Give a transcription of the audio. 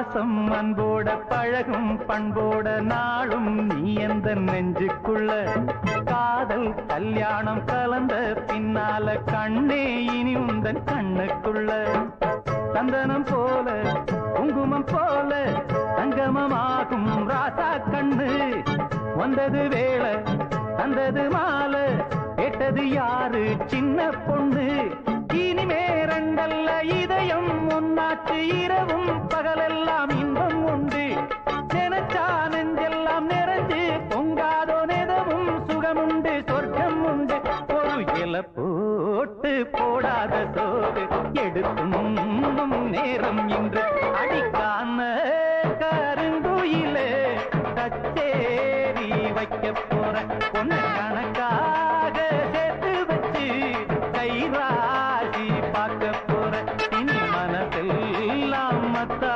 பாசம் அன்போட பழகும் பண்போட நாளும் நீ எந்த நெஞ்சுக்குள்ள? காதல் கல்யாணம் கலந்த பின்னால கண்ணே இனி உந்தன் கண்ணுக்குள்ள. சந்தனம் போல குங்குமம் போல தங்கமமாகும் ராசா கண்ணு. வந்தது வேலை தந்தது மாலை கேட்டது யாரு சின்ன பொண்ணு? இனிமே ரெண்டல்ல இதயம் ஒன்னாச்சு இரவும் கண்ணுல போட்டு போடாத சோறு. எடுக்கும் நேரம் இன்று அடிக்காம கருங்குயிலே கச்சேரி வைக்க போற பொண்ணு கணக்காக சேர்த்து வச்சு கைராசி பார்க்க போற இனி மனசெல்லாம் மத்தா